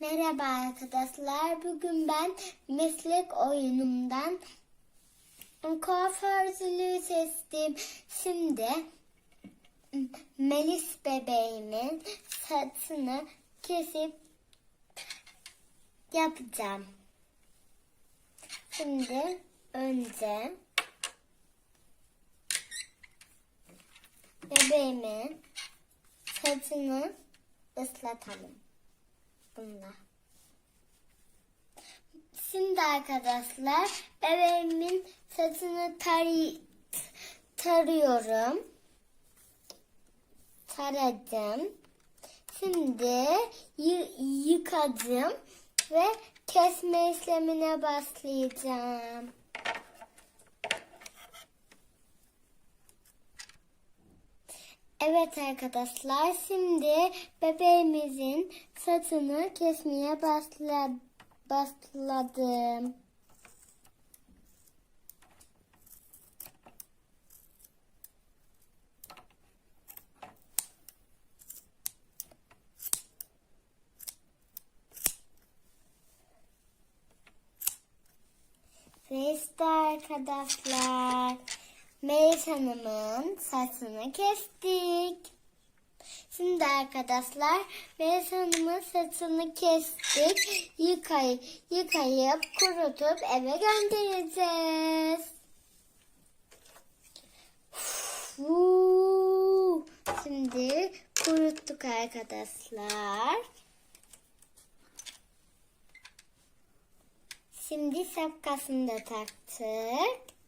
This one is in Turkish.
Merhaba arkadaşlar. Bugün ben meslek oyunumdan kuaförcülüğü seçtim. Şimdi Melis bebeğimin saçını kesip yapacağım. Şimdi önce bebeğimin saçını ıslatalım bununla. Şimdi arkadaşlar bebeğimin saçını tar tarıyorum. Taradım. Şimdi yı- yıkadım ve kesme işlemine başlayacağım. Evet arkadaşlar şimdi bebeğimizin saçını kesmeye başla başladım. Ve işte arkadaşlar Melis Hanım'ın saçını kestik. Şimdi arkadaşlar Melis Hanım'ın saçını kestik. Yıkay, yıkayıp kurutup eve göndereceğiz. Şimdi kuruttuk arkadaşlar. Şimdi şapkasını da taktık.